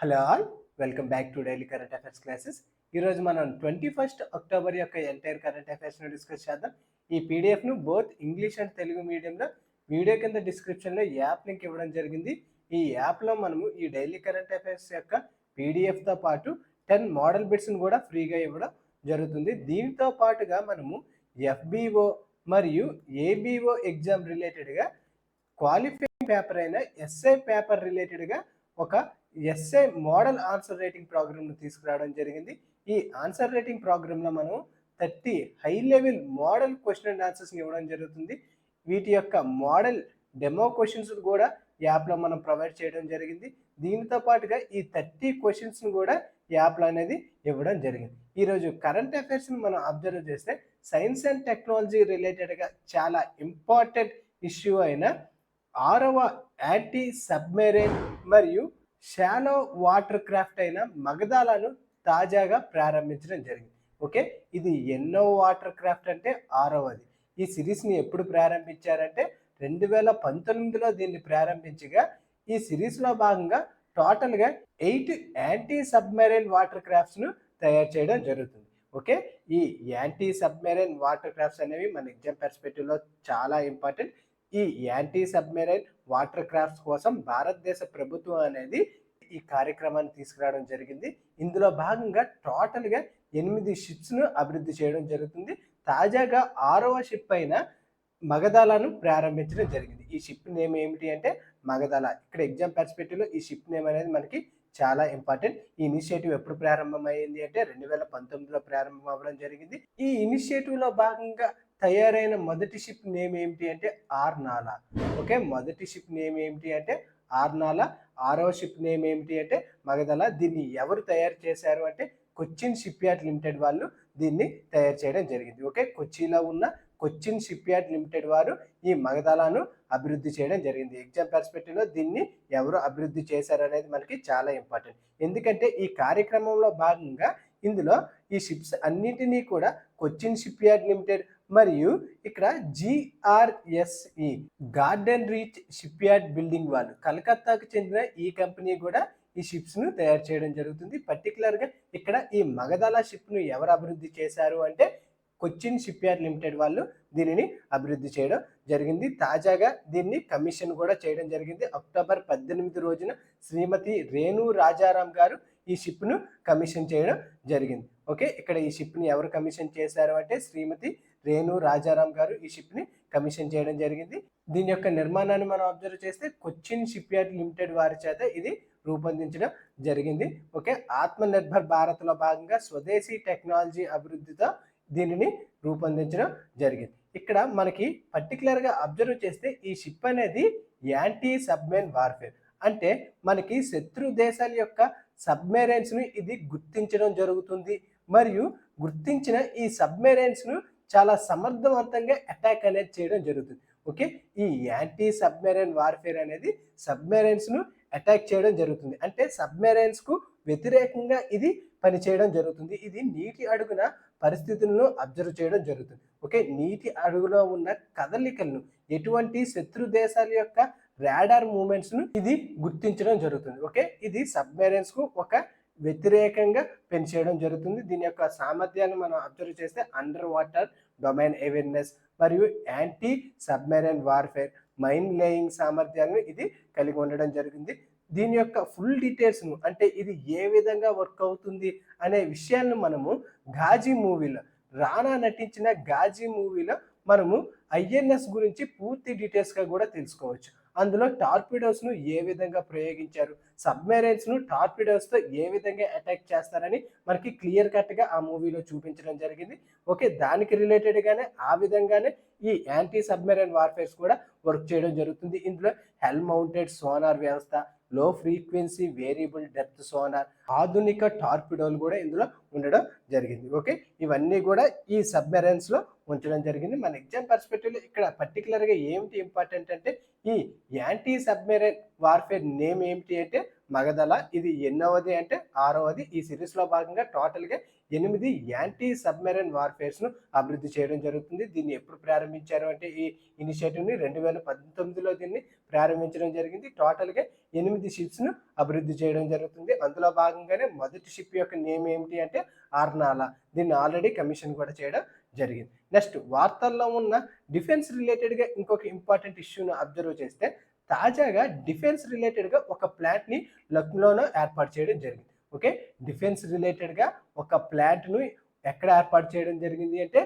Hello all welcome back to daily current affairs classes. ఈరోజు మనం twenty first October యొక్క entire current అఫైర్స్ను discuss చేద్దాం. ఈ పీడిఎఫ్ను బోత్ ఇంగ్లీష్ అండ్ తెలుగు మీడియంలో వీడియో కింద డిస్క్రిప్షన్లో యాప్ లింక్ ఇవ్వడం జరిగింది. ఈ యాప్లో మనము ఈ డైలీ కరెంట్ అఫైర్స్ యొక్క పీడిఎఫ్తో పాటు టెన్ మోడల్ బిట్స్ని కూడా ఫ్రీగా ఇవ్వడం జరుగుతుంది. దీంతో పాటుగా మనము ఎఫ్బిఓ మరియు ఏబిఓ ఎగ్జామ్ రిలేటెడ్గా క్వాలిఫైయింగ్ పేపర్ అయిన ఎస్ఐ పేపర్ రిలేటెడ్గా ఒక ఎస్ఐ మోడల్ ఆన్సర్ రైటింగ్ ప్రోగ్రామ్ను తీసుకురావడం జరిగింది. ఈ ఆన్సర్ రైటింగ్ ప్రోగ్రాంలో మనం thirty high level model question and ఆన్సర్స్ని ఇవ్వడం జరుగుతుంది. వీటి యొక్క మోడల్ డెమో క్వశ్చన్స్ కూడా యాప్లో మనం ప్రొవైడ్ చేయడం జరిగింది. దీనితో పాటుగా ఈ థర్టీ క్వశ్చన్స్ని కూడా యాప్లో అనేది ఇవ్వడం జరిగింది. ఈరోజు కరెంట్ అఫైర్స్ని మనం అబ్జర్వ్ చేస్తే సైన్స్ అండ్ టెక్నాలజీ రిలేటెడ్గా చాలా ఇంపార్టెంట్ ఇష్యూ అయిన ఆరవ యాంటీ సబ్మెరైన్ మరియు షానో వాటర్ క్రాఫ్ట్ అయిన మగధాలను తాజాగా ప్రారంభించడం జరిగింది. ఓకే? ఇది ఎన్నో వాటర్ క్రాఫ్ట్ అంటే ఆరవది. ఈ సిరీస్ని ఎప్పుడు ప్రారంభించారంటే రెండు వేల పంతొమ్మిదిలో దీన్ని ప్రారంభించగా ఈ సిరీస్లో భాగంగా టోటల్గా ఎయిట్ యాంటీ సబ్మెరైన్ వాటర్ క్రాఫ్ట్స్ను తయారు చేయడం జరుగుతుంది. ఓకే? ఈ యాంటీ సబ్మెరైన్ వాటర్ క్రాఫ్ట్స్ అనేవి మన ఎగ్జామ్ పర్స్పెక్టివ్లో చాలా ఇంపార్టెంట్. ఈ యాంటీ సబ్మెరైన్ వాటర్ క్రాఫ్ట్స్ కోసం భారతదేశ ప్రభుత్వం అనేది ఈ కార్యక్రమాన్ని తీసుకురావడం జరిగింది. ఇందులో భాగంగా టోటల్గా ఎనిమిది షిప్స్ను అభివృద్ధి చేయడం జరుగుతుంది. తాజాగా ఆరవ షిప్ అయిన మగధాలను ప్రారంభించడం జరిగింది. ఈ షిప్ నేమ్ ఏమిటి అంటే మగధాల ఇక్కడ ఎగ్జామ్ పర్స్పెక్టివ్లో ఈ షిప్ నేమ్ అనేది మనకి చాలా ఇంపార్టెంట్. ఈ ఇనిషియేటివ్ ఎప్పుడు ప్రారంభమైంది అంటే రెండు వేల పంతొమ్మిదిలో ప్రారంభం అవ్వడం జరిగింది. ఈ ఇనిషియేటివ్లో భాగంగా తయారైన మొదటి షిప్ నేమ్ ఏమిటి అంటే ఆర్నాలా. ఓకే? మొదటి షిప్ నేమ్ ఏమిటి అంటే ఆర్నాలా. ఆరవ షిప్ నేమ్ ఏమిటి అంటే మగధల. దీన్ని ఎవరు తయారు చేశారు అంటే కొచ్చిన్ షిప్ యార్డ్ లిమిటెడ్ వాళ్ళు దీన్ని తయారు చేయడం జరిగింది. ఓకే? కొచ్చిలో ఉన్న కొచ్చిన్ షిప్ యార్డ్ లిమిటెడ్ వారు ఈ మగధలను అభివృద్ధి చేయడం జరిగింది. ఎగ్జామ్ పర్స్పెక్టివ్లో దీన్ని ఎవరు అభివృద్ధి చేశారు అనేది మనకి చాలా ఇంపార్టెంట్. ఎందుకంటే ఈ కార్యక్రమంలో భాగంగా ఇందులో ఈ షిప్స్ అన్నిటినీ కూడా కొచ్చిన్ షిప్ యార్డ్ లిమిటెడ్ మరియు ఇక్కడ GRSE garden reach shipyard building వాళ్ళు కలకత్తాకు చెందిన ఈ కంపెనీ కూడా ఈ షిప్స్ను తయారు చేయడం జరుగుతుంది. పర్టికులర్గా ఇక్కడ ఈ మగధల షిప్ను ఎవరు అభివృద్ధి చేశారు అంటే కొచ్చిన్ షిప్ యార్డ్ లిమిటెడ్ వాళ్ళు దీనిని అభివృద్ధి చేయడం జరిగింది. తాజాగా దీన్ని కమిషన్ కూడా చేయడం జరిగింది. అక్టోబర్ పద్దెనిమిది రోజున శ్రీమతి రేణు రాజారాం గారు ఈ షిప్ను కమిషన్ చేయడం జరిగింది. ఓకే ఇక్కడ ఈ షిప్ని ఎవరు కమిషన్ చేశారు అంటే శ్రీమతి రేణు రాజారాం గారు ఈ షిప్ని కమిషన్ చేయడం జరిగింది. దీని యొక్క నిర్మాణాన్ని మనం అబ్జర్వ్ చేస్తే కొచ్చిన్ షిప్ యార్డ్ లిమిటెడ్ వారి చేత ఇది రూపొందించడం జరిగింది. ఓకే ఆత్మ నిర్భర్ భారత్లో భాగంగా స్వదేశీ టెక్నాలజీ అభివృద్ధితో దీనిని రూపొందించడం జరిగింది. ఇక్కడ మనకి పర్టికులర్గా అబ్జర్వ్ చేస్తే ఈ షిప్ అనేది యాంటీ సబ్మెరైన్ వార్ఫేర్ అంటే మనకి శత్రు దేశాల యొక్క సబ్మెరైన్స్ను ఇది గుర్తించడం జరుగుతుంది. మరియు గుర్తించిన ఈ సబ్మెరైన్స్ను చాలా సమర్థవంతంగా అటాక్ అనేది చేయడం జరుగుతుంది. ఓకే? ఈ యాంటీ సబ్మెరైన్ వార్ఫేర్ అనేది సబ్మెరైన్స్ను అటాక్ చేయడం జరుగుతుంది. అంటే సబ్మెరైన్స్కు వ్యతిరేకంగా ఇది పనిచేయడం జరుగుతుంది. ఇది నీటి అడుగున పరిస్థితులను అబ్జర్వ్ చేయడం జరుగుతుంది. ఓకే? నీటి అడుగులో ఉన్న కదలికలను ఎటువంటి శత్రు దేశాల యొక్క రాడార్ మూమెంట్స్ను ఇది గుర్తించడం జరుగుతుంది. ఓకే? ఇది సబ్మెరైన్స్కు ఒక వ్యతిరేకంగా పెంచేయడం జరుగుతుంది. దీని యొక్క సామర్థ్యాన్ని మనం అబ్జర్వ్ చేస్తే అండర్ వాటర్ డొమైన్ అవేర్నెస్ మరియు anti submarine warfare mine laying సామర్థ్యాన్ని ఇది కలిగి ఉండడం జరిగింది. దీని యొక్క ఫుల్ డీటెయిల్స్ను అంటే ఇది ఏ విధంగా వర్క్ అవుతుంది అనే విషయాలను మనము గాజీ మూవీలో రానా నటించిన గాజీ మూవీలో మనము ఐఎన్ఎస్ గురించి పూర్తి డీటెయిల్స్గా కూడా తెలుసుకోవచ్చు. అందులో టార్పిడోస్ను ఏ విధంగా ప్రయోగించారు సబ్మెరైన్స్ను టార్పిడోస్తో ఏ విధంగా అటాక్ చేస్తారని మనకి క్లియర్ కట్గా ఆ మూవీలో చూపించడం జరిగింది. ఓకే దానికి రిలేటెడ్గానే ఆ విధంగానే ఈ యాంటీ సబ్మెరైన్ వార్ఫేర్స్ కూడా వర్క్ చేయడం జరుగుతుంది. ఇందులో హెల్ మౌంటెడ్ సోనార్ వ్యవస్థ లో ఫ్రీక్వెన్సీ వేరియబుల్ డెప్త్ సోనార్ ఆధునిక టార్పిడోలు కూడా ఇందులో ఉండడం జరిగింది. ఓకే ఇవన్నీ కూడా ఈ సబ్మెరైన్స్లో ఉంచడం జరిగింది. మన ఎగ్జామ్ పర్స్పెక్టివ్లో ఇక్కడ పర్టికులర్గా ఏమిటి ఇంపార్టెంట్ అంటే ఈ యాంటీ సబ్మెరైన్ వార్ఫేర్ నేమ్ ఏమిటి అంటే మగధల. ఇది ఎన్నవది అంటే ఆరవది. ఈ సిరీస్లో భాగంగా టోటల్గా ఎనిమిది యాంటీ సబ్మెరైన్ వార్ఫేర్స్ను అభివృద్ధి చేయడం జరుగుతుంది. దీన్ని ఎప్పుడు ప్రారంభించారు అంటే ఈ ఇనిషియేటివ్ని రెండు వేల పంతొమ్మిదిలో దీన్ని ప్రారంభించడం జరిగింది. టోటల్గా ఎనిమిది షిప్స్ను అభివృద్ధి చేయడం జరుగుతుంది. అందులో భాగంగానే మొదటి షిప్ యొక్క నేమ్ ఏమిటి అంటే ఆర్నాలా. దీన్ని ఆల్రెడీ కమిషన్ కూడా చేయడం జరిగింది. నెక్స్ట్ వార్తల్లో ఉన్న డిఫెన్స్ రిలేటెడ్గా ఇంకొక ఇంపార్టెంట్ ఇష్యూను అబ్జర్వ్ చేస్తే తాజాగా డిఫెన్స్ రిలేటెడ్గా ఒక ప్లాంట్ని లక్నోలో ఏర్పాటు చేయడం జరిగింది. ఓకే? డిఫెన్స్ రిలేటెడ్గా ఒక ప్లాంట్ను ఎక్కడ ఏర్పాటు చేయడం జరిగింది అంటే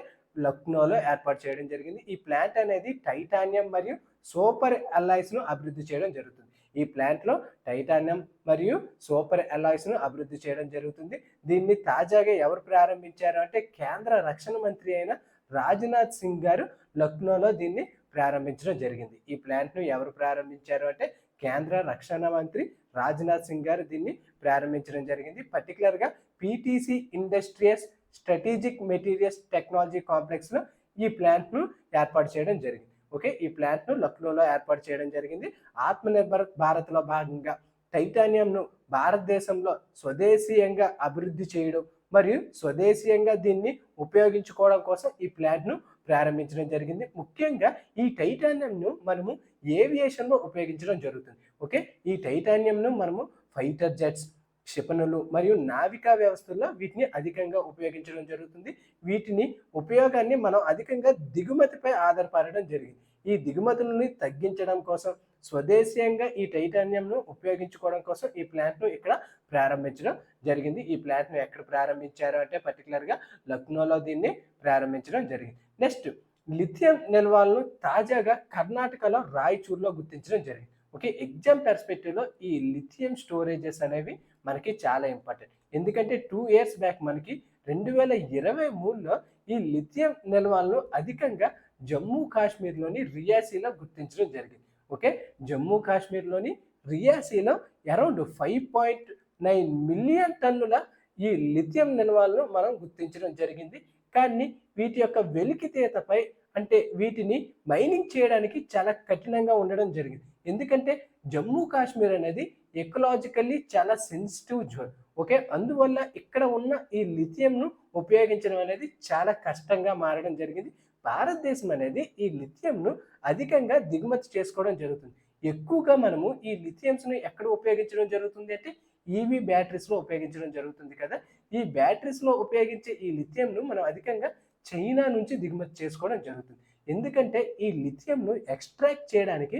లక్నోలో ఏర్పాటు చేయడం జరిగింది. ఈ ప్లాంట్ అనేది టైటానియం మరియు సూపర్ అల్లాయిస్ను అభివృద్ధి చేయడం జరుగుతుంది. ఈ ప్లాంట్లో టైటానియం మరియు సూపర్ అలాయ్స్ను అభివృద్ధి చేయడం జరుగుతుంది. దీన్ని తాజాగా ఎవరు ప్రారంభించారు అంటే కేంద్ర రక్షణ మంత్రి అయిన రాజ్నాథ్ సింగ్ గారు లక్నోలో దీన్ని ప్రారంభించడం జరిగింది. ఈ ప్లాంట్ను ఎవరు ప్రారంభించారు అంటే కేంద్ర రక్షణ మంత్రి రాజ్నాథ్ సింగ్ గారు దీన్ని ప్రారంభించడం జరిగింది. పర్టికులర్గా PTC industries strategic materials technology కాంప్లెక్స్లో ఈ ప్లాంట్ను ఏర్పాటు చేయడం జరిగింది. ఓకే ఈ ప్లాంట్ను లక్నోలో ఏర్పాటు చేయడం జరిగింది. ఆత్మనిర్భర్ భారత్లో భాగంగా టైటానియంను భారతదేశంలో స్వదేశీయంగా అభివృద్ధి చేయడం మరియు స్వదేశీయంగా దీన్ని ఉపయోగించుకోవడం కోసం ఈ ప్లాంట్ను ప్రారంభించడం జరిగింది. ముఖ్యంగా ఈ టైటానియంను మనము ఏవియేషన్లో ఉపయోగించడం జరుగుతుంది. ఓకే? ఈ టైటానియంను మనము ఫైటర్ జెట్స్ క్షిపణులు మరియు నావికా వ్యవస్థల్లో వీటిని అధికంగా ఉపయోగించడం జరుగుతుంది. వీటిని ఉపయోగాన్ని మనం అధికంగా దిగుమతిపై ఆధారపడడం జరిగింది. ఈ దిగుమతులని తగ్గించడం కోసం స్వదేశీయంగా ఈ టైటానియంను ఉపయోగించుకోవడం కోసం ఈ ప్లాంట్ను ఇక్కడ ప్రారంభించడం జరిగింది. ఈ ప్లాంట్ను ఎక్కడ ప్రారంభించారు అంటే పర్టికులర్గా లక్నోలో దీన్ని ప్రారంభించడం జరిగింది. నెక్స్ట్ లిథియం నిల్వలను తాజాగా కర్ణాటకలో రాయచూర్లో గుర్తించడం జరిగింది. ఓకే ఎగ్జామ్ పెర్స్పెక్టివ్లో ఈ లిథియం స్టోరేజెస్ అనేవి మనకి చాలా ఇంపార్టెంట్ ఎందుకంటే టూ ఇయర్స్ బ్యాక్ మనకి రెండు వేల ఇరవై మూడులో ఈ లిథియం నిల్వలను అధికంగా జమ్మూ కాశ్మీర్లోని రియాసీలో గుర్తించడం జరిగింది. ఓకే జమ్మూ కాశ్మీర్లోని రియాసీలో around five point nine million టన్నుల ఈ లిథియం నిల్వలను మనం గుర్తించడం జరిగింది. కానీ వీటి యొక్క వెలికితీతపై అంటే వీటిని మైనింగ్ చేయడానికి చాలా కఠినంగా ఉండడం జరిగింది. ఎందుకంటే జమ్మూ కాశ్మీర్ అనేది ఎకలాజికల్లీ చాలా సెన్సిటివ్ జోన్. ఓకే? అందువల్ల ఇక్కడ ఉన్న ఈ లిథియంను ఉపయోగించడం అనేది చాలా కష్టంగా మారడం జరిగింది. భారతదేశం అనేది ఈ లిథియంను అధికంగా దిగుమతి చేసుకోవడం జరుగుతుంది. ఎక్కువగా మనము ఈ లిథియంస్ను ఎక్కడ ఉపయోగించడం జరుగుతుంది అంటే ఈవీ బ్యాటరీస్లో ఉపయోగించడం జరుగుతుంది కదా? ఈ బ్యాటరీస్లో ఉపయోగించే ఈ లిథియంను మనం అధికంగా చైనా నుంచి దిగుమతి చేసుకోవడం జరుగుతుంది. ఎందుకంటే ఈ లిథియంను ఎక్స్ట్రాక్ట్ చేయడానికి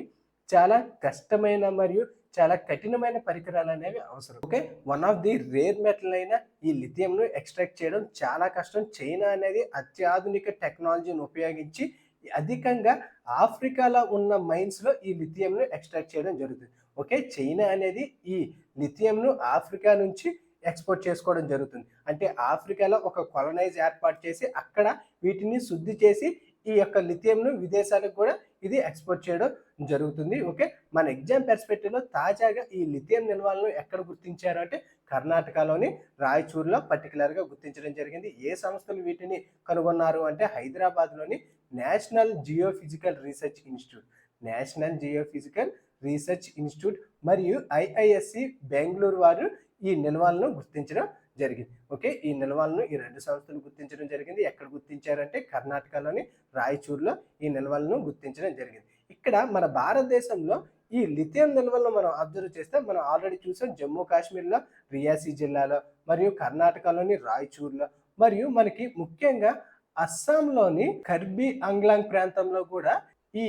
చాలా కష్టమైన మరియు చాలా కఠినమైన పరికరాలు అనేవి అవసరం. Okay? One of the rare metal అయిన ఈ లిథియంను ఎక్స్ట్రాక్ట్ చేయడం చాలా కష్టం. చైనా అనేది అత్యాధునిక టెక్నాలజీని ఉపయోగించి అధికంగా ఆఫ్రికాలో ఉన్న మైన్స్లో ఈ లిథియంను ఎక్స్ట్రాక్ట్ చేయడం జరుగుతుంది. ఓకే? చైనా అనేది ఈ లిథియంను ఆఫ్రికా నుంచి ఎక్స్పోర్ట్ చేసుకోవడం జరుగుతుంది. అంటే ఆఫ్రికాలో ఒక కొలనైజ్ ఏర్పాటు చేసి అక్కడ వీటిని శుద్ధి చేసి ఈ యొక్క లిథియంను విదేశాలకు కూడా ఇది ఎక్స్పోర్ట్ చేయడం జరుగుతుంది. ఓకే? మన ఎగ్జామ్ పెర్స్పెక్టివ్లో తాజాగా ఈ లిథియం నిల్వలను ఎక్కడ గుర్తించారు అంటే కర్ణాటకలోని రాయచూర్లో పర్టికులర్గా గుర్తించడం జరిగింది. ఏ సంస్థలు వీటిని కనుగొన్నారు అంటే హైదరాబాద్లోని national geophysical research institute. National geophysical research institute మరియు ఐఐఎస్సి బెంగళూరు వారు ఈ నిల్వలను గుర్తించడం జరిగింది. ఓకే ఈ నిల్వలను ఈ రెండు సంస్థలు గుర్తించడం జరిగింది. ఎక్కడ గుర్తించారంటే కర్ణాటకలోని రాయచూర్లో ఈ నిల్వలను గుర్తించడం జరిగింది. ఇక్కడ మన భారతదేశంలో ఈ లిథియం నిల్వలను మనం అబ్జర్వ్ చేస్తే మనం ఆల్రెడీ చూసాం జమ్మూ కాశ్మీర్లో రియాసీ జిల్లాలో మరియు కర్ణాటకలోని రాయచూర్లో మరియు మనకి ముఖ్యంగా అస్సాంలోని కర్బీ అంగ్లాంగ్ ప్రాంతంలో కూడా ఈ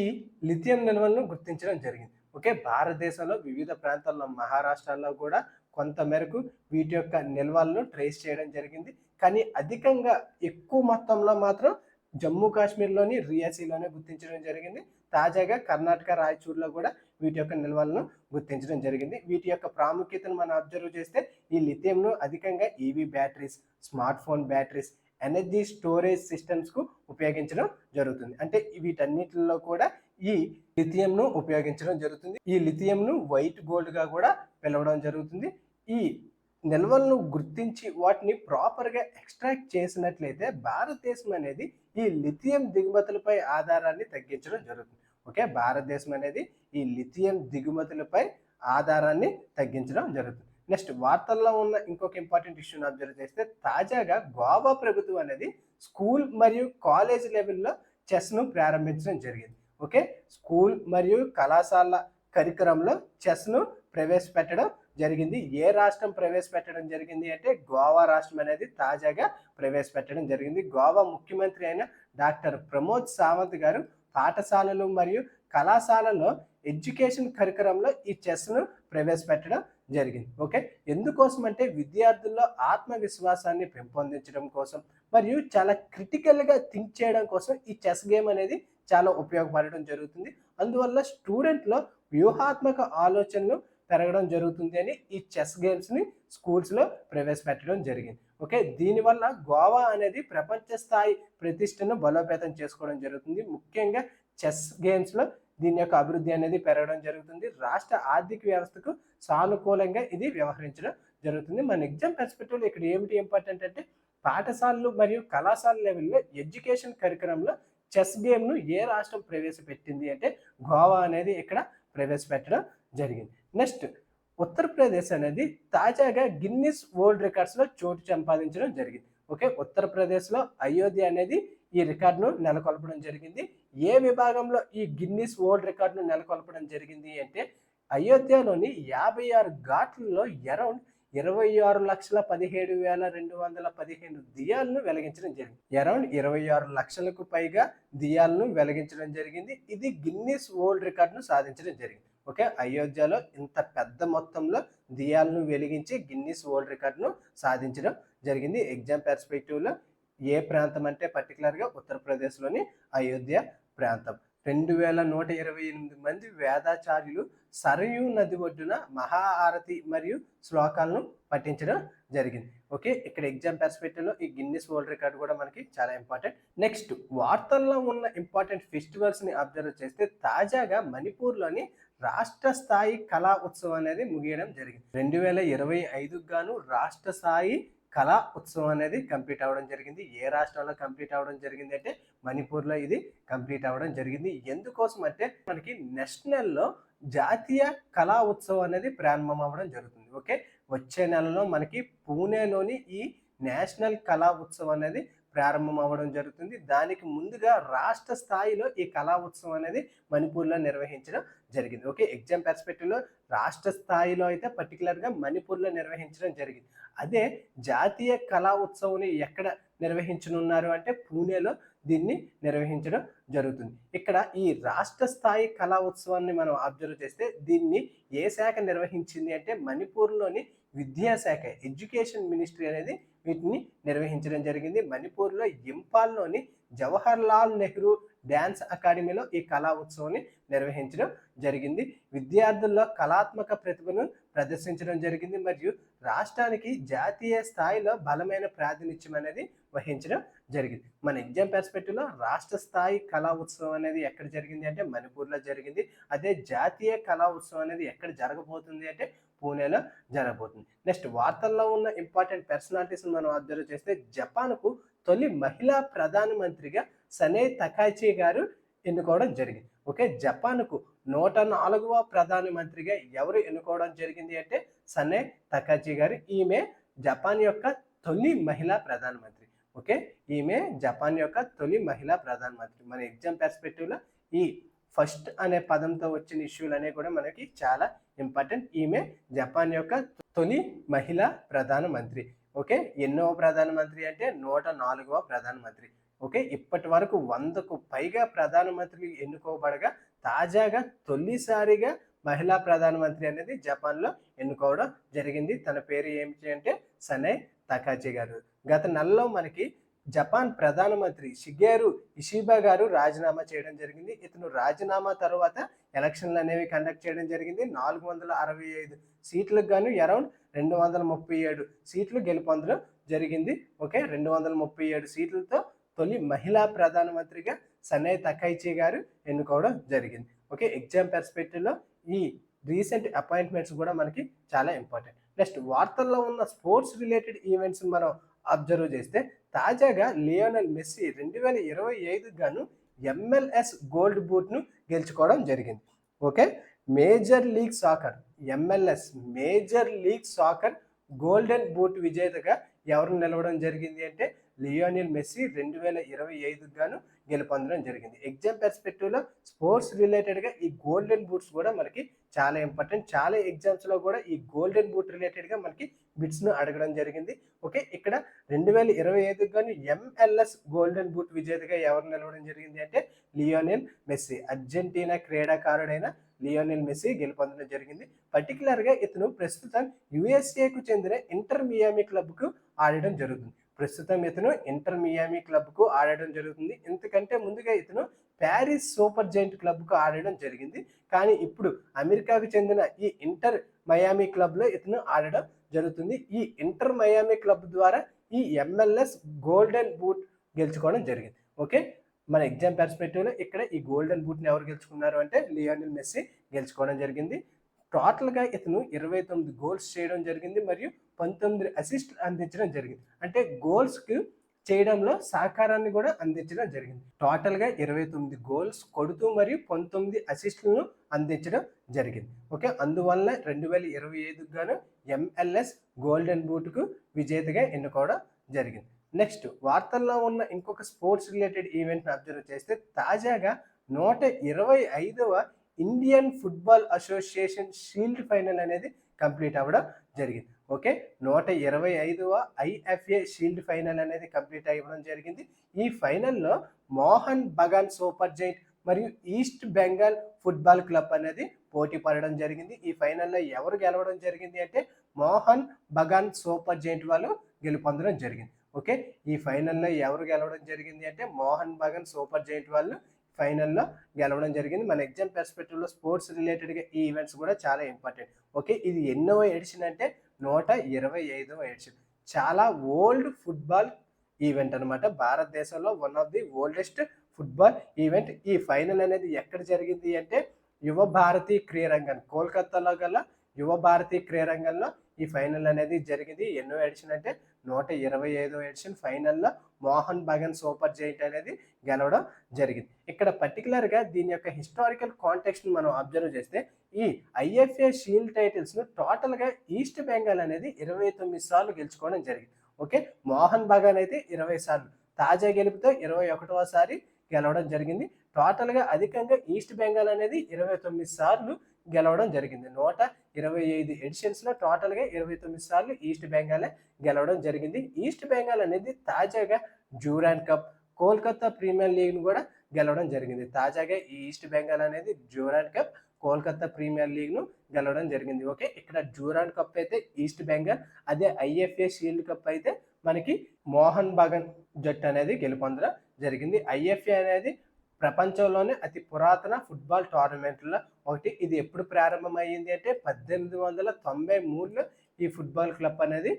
లిథియం నిల్వలను గుర్తించడం జరిగింది. ఓకే? భారతదేశంలో వివిధ ప్రాంతాల్లో మహారాష్ట్రలో కూడా కొంత మేరకు వీటి యొక్క నిల్వలను ట్రేస్ చేయడం జరిగింది. కానీ అధికంగా ఎక్కువ మొత్తంలో మాత్రం జమ్మూ కాశ్మీర్లోని రియాసీలోనే గుర్తించడం జరిగింది. తాజాగా కర్ణాటక రాయచూర్లో కూడా వీటి యొక్క నిల్వలను గుర్తించడం జరిగింది. వీటి యొక్క ప్రాముఖ్యతను మనం అబ్జర్వ్ చేస్తే ఈ లిథియంను అధికంగా EV batteries smartphone batteries energy storage సిస్టమ్స్కు ఉపయోగించడం జరుగుతుంది. అంటే వీటన్నిటిలో కూడా ఈ లిథియంను ఉపయోగించడం జరుగుతుంది. ఈ లిథియంను వైట్ గోల్డ్గా కూడా పిలవడం జరుగుతుంది. ఈ నిల్వలను గుర్తించి వాటిని ప్రాపర్గా ఎక్స్ట్రాక్ట్ చేసినట్లయితే భారతదేశం అనేది ఈ లిథియం దిగుమతులపై ఆధారాన్ని తగ్గించడం జరుగుతుంది. ఓకే? భారతదేశం అనేది ఈ లిథియం దిగుమతులపై ఆధారాన్ని తగ్గించడం జరుగుతుంది. నెక్స్ట్ వార్తల్లో ఉన్న ఇంకొక ఇంపార్టెంట్ ఇష్యూని అబ్జర్వ్ చేస్తే తాజాగా గోవా ప్రభుత్వం అనేది స్కూల్ మరియు కాలేజ్ లెవెల్లో చెస్ను ప్రారంభించడం జరిగింది. ఓకే? స్కూల్ మరియు కళాశాల కరికరంలో చెస్ను ప్రవేశపెట్టడం జరిగింది. ఏ రాష్ట్రం ప్రవేశపెట్టడం జరిగింది అంటే గోవా రాష్ట్రం అనేది తాజాగా ప్రవేశపెట్టడం జరిగింది. గోవా ముఖ్యమంత్రి అయిన డాక్టర్ ప్రమోద్ సావంత్ గారు పాఠశాలలు మరియు కళాశాలలో ఎడ్యుకేషన్ కరికరంలో ఈ చెస్ను ప్రవేశపెట్టడం జరిగింది. ఓకే? ఎందుకోసం అంటే విద్యార్థుల్లో ఆత్మవిశ్వాసాన్ని పెంపొందించడం కోసం మరియు చాలా క్రిటికల్గా థింక్ చేయడం కోసం ఈ చెస్ గేమ్ అనేది చాలా ఉపయోగపడడం జరుగుతుంది. అందువల్ల స్టూడెంట్లో వ్యూహాత్మక ఆలోచనలు పెరగడం జరుగుతుంది అని ఈ చెస్ గేమ్స్ని స్కూల్స్లో ప్రవేశపెట్టడం జరిగింది. ఓకే? దీనివల్ల గోవా అనేది ప్రపంచ స్థాయి ప్రతిష్టను బలోపేతం చేసుకోవడం జరుగుతుంది. ముఖ్యంగా చెస్ గేమ్స్లో దీని యొక్క అభివృద్ధి అనేది పెరగడం జరుగుతుంది. రాష్ట్ర ఆర్థిక వ్యవస్థకు సానుకూలంగా ఇది వ్యవహరించడం జరుగుతుంది. మన ఎగ్జామ్ పర్స్పెక్టివ్లో ఇక్కడ ఏమిటి ఇంపార్టెంట్ అంటే పాఠశాలలు మరియు కళాశాల లెవెల్లో ఎడ్యుకేషన్ కరికరంలో చెస్ గేమ్ను ఏ రాష్ట్రం ప్రవేశపెట్టింది అంటే గోవా అనేది ఇక్కడ ప్రవేశపెట్టడం జరిగింది. నెక్స్ట్ ఉత్తరప్రదేశ్ అనేది తాజాగా గిన్నిస్ వరల్డ్ రికార్డ్స్లో చోటు సంపాదించడం జరిగింది. ఓకే ఉత్తరప్రదేశ్లో అయోధ్య అనేది ఈ రికార్డును నెలకొల్పడం జరిగింది. ఏ విభాగంలో ఈ గిన్నిస్ వరల్డ్ రికార్డును నెలకొల్పడం జరిగింది అంటే అయోధ్యలోని యాభై ఆరు ఘాట్లలో అరౌండ్ ఇరవై ఆరు లక్షల పదిహేడు వేల రెండు వందల పదిహేను దియాలను వెలిగించడం జరిగింది. అరౌండ్ ఇరవై ఆరు లక్షలకు పైగా దియాలను వెలిగించడం జరిగింది. ఇది గిన్నీస్ వరల్డ్ రికార్డును సాధించడం జరిగింది. ఓకే అయోధ్యలో ఇంత పెద్ద మొత్తంలో దియాలను వెలిగించి గిన్నీస్ వరల్డ్ రికార్డును సాధించడం జరిగింది. ఎగ్జామ్ పెర్స్పెక్టివ్లో ఏ ప్రాంతం అంటే పర్టికులర్గా ఉత్తరప్రదేశ్లోని అయోధ్య ప్రాంతం. రెండు వేల నూట ఇరవై ఎనిమిది మంది వేదాచార్యులు సరయూ నది ఒడ్డున మహాఆరతి మరియు శ్లోకాలను పఠించడం జరిగింది. ఓకే ఇక్కడ ఎగ్జామ్ పర్స్పెక్టివ్లో ఈ గిన్నిస్ వరల్డ్ రికార్డ్ కూడా మనకి చాలా ఇంపార్టెంట్. నెక్స్ట్ వార్తల్లో ఉన్న ఇంపార్టెంట్ ఫెస్టివల్స్ని అబ్జర్వ్ చేస్తే తాజాగా మణిపూర్లోని రాష్ట్ర స్థాయి కళా ఉత్సవం అనేది ముగియడం జరిగింది. రెండు వేల ఇరవై ఐదుకు గాను రాష్ట్ర స్థాయి కళా ఉత్సవం అనేది కంప్లీట్ అవ్వడం జరిగింది. ఏ రాష్ట్రంలో కంప్లీట్ అవ్వడం జరిగింది అంటే మణిపూర్లో ఇది కంప్లీట్ అవ్వడం జరిగింది. ఎందుకోసం అంటే మనకి నేషనల్లో జాతీయ కళా ఉత్సవం అనేది ప్రారంభం అవ్వడం జరుగుతుంది. ఓకే? వచ్చే నెలలో మనకి పూణేలోని ఈ నేషనల్ కళా ఉత్సవం అనేది ప్రారంభం అవ్వడం జరుగుతుంది. దానికి ముందుగా రాష్ట్ర స్థాయిలో ఈ కళా ఉత్సవం అనేది మణిపూర్లో నిర్వహించడం జరిగింది. ఓకే ఎగ్జామ్ పెర్స్పెక్టివ్లో రాష్ట్ర స్థాయిలో అయితే పర్టికులర్గా మణిపూర్లో నిర్వహించడం జరిగింది. అదే జాతీయ కళా ఉత్సవం ఎక్కడ నిర్వహించనున్నారు అంటే పూణేలో దీన్ని నిర్వహించడం జరుగుతుంది. ఇక్కడ ఈ రాష్ట్ర స్థాయి కళా ఉత్సవాన్ని మనం అబ్జర్వ్ చేస్తే దీన్ని ఏ శాఖ నిర్వహించింది అంటే మణిపూర్లోని విద్యాశాఖ ఎడ్యుకేషన్ మినిస్ట్రీ అనేది వీటిని నిర్వహించడం జరిగింది. మణిపూర్లో ఇంపాల్లోని జవహర్ లాల్ నెహ్రూ డ్యాన్స్ అకాడమీలో ఈ కళా ఉత్సవాన్ని నిర్వహించడం జరిగింది. విద్యార్థుల్లో కళాత్మక ప్రతిభను ప్రదర్శించడం జరిగింది. మరియు రాష్ట్రానికి జాతీయ స్థాయిలో బలమైన ప్రాతినిధ్యం అనేది వహించడం జరిగింది. మన ఎగ్జామ్ పెర్స్పెక్టివ్లో రాష్ట్ర స్థాయి కళా ఉత్సవం అనేది ఎక్కడ జరిగింది అంటే మణిపూర్లో జరిగింది. అదే జాతీయ కళా ఉత్సవం అనేది ఎక్కడ జరగబోతుంది అంటే పూణేలో జరగబోతుంది. నెక్స్ట్ వార్తల్లో ఉన్న ఇంపార్టెంట్ పర్సనాలిటీస్ మనం అబ్జర్వ్ చేస్తే జపాన్కు తొలి మహిళా ప్రధానమంత్రిగా సనే తకాచి గారు ఎన్నుకోవడం జరిగింది. ఓకే జపాన్కు నూట నాలుగవ ప్రధానమంత్రిగా ఎవరు ఎన్నుకోవడం జరిగింది అంటే సనే తకాచి గారు. ఈమె జపాన్ యొక్క తొలి మహిళా ప్రధానమంత్రి ఓకే? ఈమె జపాన్ యొక్క తొలి మహిళా ప్రధానమంత్రి మన ఎగ్జామ్ పెర్స్పెక్టివ్లో ఈ ఫస్ట్ అనే పదంతో వచ్చిన ఇష్యూలు అనేవి కూడా మనకి చాలా ఇంపార్టెంట్ ఈమె జపాన్ యొక్క తొలి మహిళా ప్రధానమంత్రి ఓకే? ఎన్నో ప్రధానమంత్రి అంటే నూట నాలుగవ ప్రధానమంత్రి ఓకే? ఇప్పటి వరకు వందకు పైగా ప్రధానమంత్రులు ఎన్నుకోబడగా తాజాగా తొలిసారిగా మహిళా ప్రధానమంత్రి అనేది జపాన్లో ఎన్నుకోవడం జరిగింది. తన పేరు ఏమిటి అంటే సనై తకాచి గారు. గత నెలలో మనకి జపాన్ ప్రధానమంత్రి షిగేరు ఇషిబా గారు రాజీనామా చేయడం జరిగింది. ఇతను రాజీనామా తర్వాత ఎలక్షన్లు అనేవి కండక్ట్ చేయడం జరిగింది. నాలుగు వందల అరవై ఐదు సీట్లకు గాను అరౌండ్ రెండు వందల ముప్పై ఏడు సీట్లు గెలుపొందడం జరిగింది. ఓకే రెండు వందల ముప్పై ఏడు సీట్లతో తొలి మహిళా ప్రధానమంత్రిగా సనే తకైచి గారు ఎన్నుకోవడం జరిగింది. ఓకే ఎగ్జామ్ పెర్స్పెక్టివ్లో ఈ రీసెంట్ అపాయింట్మెంట్స్ కూడా మనకి చాలా ఇంపార్టెంట్. నెక్స్ట్ వార్తల్లో ఉన్న స్పోర్ట్స్ రిలేటెడ్ ఈవెంట్స్ మనం అబ్జర్వ్ చేస్తే తాజాగా లియోనల్ మెస్సీ రెండు వేల ఇరవై ఐదు గాను ఎంఎల్ఎస్ గోల్డ్ బూట్ను గెలుచుకోవడం జరిగింది. Okay? Major league soccer MLS major league soccer golden boot విజేతగా ఎవరు నిలవడం జరిగింది అంటే లియోనిల్ మెస్సీ రెండు వేల ఇరవై ఐదుకు గాను గెలుపొందడం జరిగింది. ఎగ్జామ్ పెర్స్పెక్టివ్లో స్పోర్ట్స్ రిలేటెడ్గా ఈ గోల్డెన్ బూట్స్ కూడా మనకి చాలా ఇంపార్టెంట్. చాలా ఎగ్జామ్స్లో కూడా ఈ గోల్డెన్ బూట్ రిలేటెడ్గా మనకి బిట్స్ను అడగడం జరిగింది. ఓకే ఇక్కడ రెండు వేల ఇరవై ఐదుకు గాను ఎంఎల్ఎస్ గోల్డెన్ బూట్ విజేతగా ఎవరు నిలవడం జరిగింది అంటే లియోనిల్ మెస్సీ. అర్జెంటీనా క్రీడాకారుడైన లియోనిల్ మెస్సీ గెలుపొందడం జరిగింది. పర్టికులర్గా ఇతను ప్రస్తుతం యుఎస్ఏకు చెందిన ఇంటర్ మియామి క్లబ్కు ఆడడం జరుగుతుంది. ప్రస్తుతం ఇతను ఇంటర్ మియామి క్లబ్కు ఆడడం జరుగుతుంది. ఎందుకంటే ముందుగా ఇతను ప్యారిస్ సూపర్ జైంట్ క్లబ్కు ఆడడం జరిగింది. కానీ ఇప్పుడు అమెరికాకు చెందిన ఈ ఇంటర్ మయామి క్లబ్లో ఇతను ఆడడం జరుగుతుంది. ఈ ఇంటర్ మయామి క్లబ్ ద్వారా ఈ ఎంఎల్ఎస్ గోల్డెన్ బూట్ గెలుచుకోవడం జరిగింది. ఓకే? మన ఎగ్జామ్ పర్స్పెక్టివ్లో ఇక్కడ ఈ గోల్డెన్ బూట్ని ఎవరు గెలుచుకున్నారు అంటే లియోనిల్ మెస్సీ గెలుచుకోవడం జరిగింది. టోటల్గా ఇతను ఇరవై తొమ్మిది గోల్స్ చేయడం జరిగింది మరియు పంతొమ్మిది అసిస్ట్ అందించడం జరిగింది. అంటే గోల్స్కి చేయడంలో సహకారాన్ని కూడా అందించడం జరిగింది. టోటల్గా ఇరవై తొమ్మిది గోల్స్ కొడుతూ మరియు పంతొమ్మిది అసిస్ట్లను అందించడం జరిగింది. ఓకే? అందువల్ల రెండు వేల ఇరవై ఐదుకు గాను ఎంఎల్ఎస్ గోల్డెన్ బూట్కు విజేతగా ఎన్నుకోవడం జరిగింది. నెక్స్ట్ వార్తల్లో ఉన్న ఇంకొక స్పోర్ట్స్ రిలేటెడ్ ఈవెంట్ని అబ్జర్వ్ చేస్తే తాజాగా నూట ఇరవై ఐదవ Indian football association shield final అనేది కంప్లీట్ అవ్వడం జరిగింది. ఓకే? నూట ఇరవై ఐదవ ఐఎఫ్ఏ షీల్డ్ ఫైనల్ అనేది కంప్లీట్ అవ్వడం జరిగింది. ఈ ఫైనల్లో మోహన్ బగాన్ సూపర్ జైంట్ మరియు ఈస్ట్ బెంగాల్ ఫుట్బాల్ క్లబ్ అనేది పోటీ పడడం జరిగింది. ఈ ఫైనల్లో ఎవరు గెలవడం జరిగింది అంటే మోహన్ బగాన్ సూపర్ జైంట్ వాళ్ళు గెలుపొందడం జరిగింది. ఓకే? ఈ ఫైనల్లో ఎవరు గెలవడం జరిగింది అంటే మోహన్ బగాన్ సూపర్ జైంట్ వాళ్ళు ఫైనల్లో గెలవడం జరిగింది. మన ఎగ్జామ్ పెర్స్పెక్టివ్లో స్పోర్ట్స్ రిలేటెడ్గా ఈ ఈవెంట్స్ కూడా చాలా ఇంపార్టెంట్. ఓకే? ఇది ఎన్నో ఎడిషన్ అంటే నూట ఇరవై ఐదవ ఎడిషన్. చాలా ఓల్డ్ ఫుట్బాల్ ఈవెంట్ అనమాట భారతదేశంలో one of the oldest football event. ఈ ఫైనల్ అనేది ఎక్కడ జరిగింది అంటే యువ భారతీ క్రీరంగం కోల్కతాలో గల యువ భారతీ క్రీరంగంలో ఈ ఫైనల్ అనేది జరిగింది. ఎన్నో ఎడిషన్ అంటే నూట ఇరవై ఐదో ఎడిషన్ ఫైనల్లో మోహన్ బగన్ సూపర్ జైంట్ అనేది గెలవడం జరిగింది. ఇక్కడ పర్టికులర్గా దీని యొక్క హిస్టారికల్ కాంటెక్స్ట్ని మనం అబ్జర్వ్ చేస్తే ఈ ఐఎఫ్ఏ షీల్డ్ టైటిల్స్ను టోటల్గా ఈస్ట్ బెంగాల్ అనేది ఇరవై తొమ్మిది సార్లు గెలుచుకోవడం జరిగింది. ఓకే? మోహన్ బగాన్ అయితే ఇరవై సార్లు తాజా గెలుపుతో ఇరవై ఒకటవసారి గెలవడం జరిగింది. టోటల్గా అధికంగా ఈస్ట్ బెంగాల్ అనేది ఇరవై తొమ్మిది సార్లు గెలవడం జరిగింది. నూట ఇరవై ఐదు ఎడిషన్స్లో టోటల్గా ఇరవై తొమ్మిది సార్లు ఈస్ట్ బెంగాలే గెలవడం జరిగింది. ఈస్ట్ బెంగాల్ అనేది తాజాగా జూరాన్ కప్ కోల్కతా ప్రీమియర్ లీగ్ను కూడా గెలవడం జరిగింది. తాజాగా ఈ ఈస్ట్ బెంగాల్ అనేది జూరాన్ కప్ కోల్కతా ప్రీమియర్ లీగ్ను గెలవడం జరిగింది. ఓకే ఇక్కడ జూరాన్ కప్ అయితే ఈస్ట్ బెంగాల్ అదే ఐఎఫ్ఏ షీల్డ్ కప్ అయితే మనకి మోహన్ బగన్ జట్టు అనేది గెలుపొందడం జరిగింది. ఐఎఫ్ఏ అనేది ప్రపంచంలోనే అతి పురాతన ఫుట్బాల్ టోర్నమెంట్లో ఒకటి. ఇది ఎప్పుడు ప్రారంభమైంది అంటే పద్దెనిమిది వందల తొంభై మూడులో ఈ ఫుట్బాల్ క్లబ్ అనేది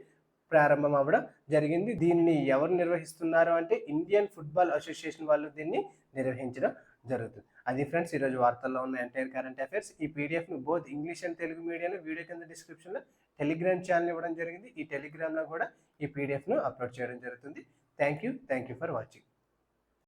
ప్రారంభం అవ్వడం జరిగింది. దీనిని ఎవరు నిర్వహిస్తున్నారు అంటే ఇండియన్ ఫుట్బాల్ అసోసియేషన్ వాళ్ళు దీన్ని నిర్వహించడం జరుగుతుంది. అది ఫ్రెండ్స్ ఈరోజు వార్తల్లో ఉన్న ఎంటైర్ కరెంట్ అఫైర్స్. ఈ పీడిఎఫ్ను బోత్ ఇంగ్లీష్ అండ్ తెలుగు మీడియాలో వీడియో కింద డిస్క్రిప్షన్లో టెలిగ్రామ్ ఛానల్ ఇవ్వడం జరిగింది. ఈ టెలిగ్రామ్లో కూడా ఈ పీడిఎఫ్ను అప్లోడ్ చేయడం జరుగుతుంది. Thank you thank you for watching.